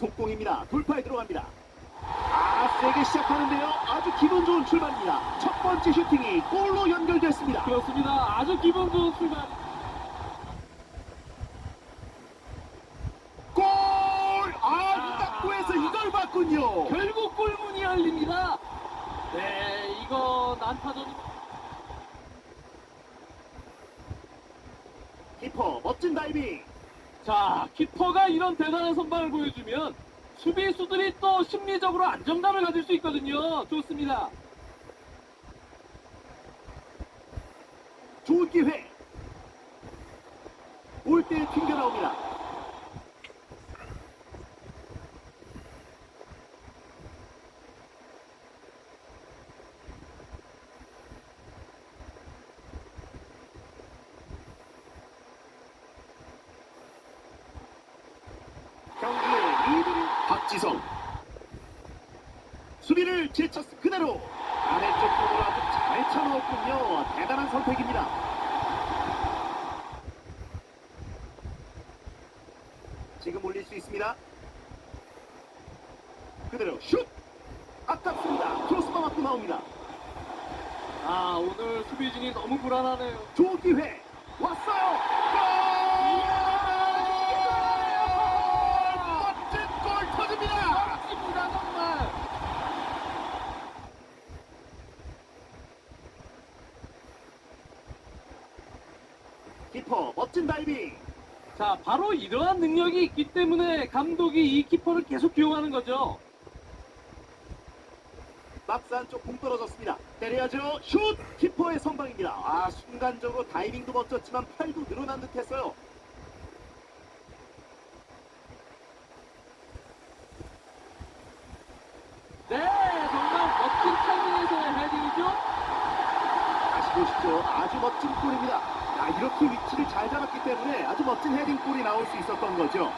속공입니다. 돌파에 들어갑니다. 아, 세게 시작하는데요. 아주 기분 좋은 출발입니다. 첫 번째 슈팅이 골로 연결됐습니다. 그렇습니다. 아주 기분 좋은 출발. 골! 아, 이각구에서 이걸 봤군요. 결국 골문이 열립니다. 네, 이거 난타전. 키퍼 멋진 다이빙. 자, 키퍼가 이런 대단한 선방을 보여주면 수비수들이 또 심리적으로 안정감을 가질 수 있거든요. 좋습니다. 좋은 기회. 골대에 튕겨 나옵니다. 경기의 리드를 박지성. 수비를 제쳤 그대로 아래쪽 공을 아주 잘 쳐넣었군요. 대단한 선택입니다. 지금 올릴 수 있습니다. 그대로 슛! 아깝습니다. 크로스바 맞고 나옵니다. 아, 오늘 수비진이 너무 불안하네요. 좋은 기회 왔어요. 골! 멋진 골 터집니다. 멋집니다, 정말. 키퍼 멋진 다이빙. 자, 바로 이러한 능력이 있기 때문에 감독이 이 키퍼를 계속 기용하는 거죠. 박스 안쪽 공 떨어졌습니다. 때려야죠. 슛! 키퍼의 선방입니다. 아 순간적으로 다이빙도 멋졌지만 팔도 늘어난 듯 했어요. 네, 정말 멋진 타이밍에서의 헤딩이죠. 다시 보시죠. 아주 멋진 골입니다. 아, 이렇게 위치를 잘 잡았기 때문에 아주 멋진 헤딩골이 나올 수 있었던 거죠.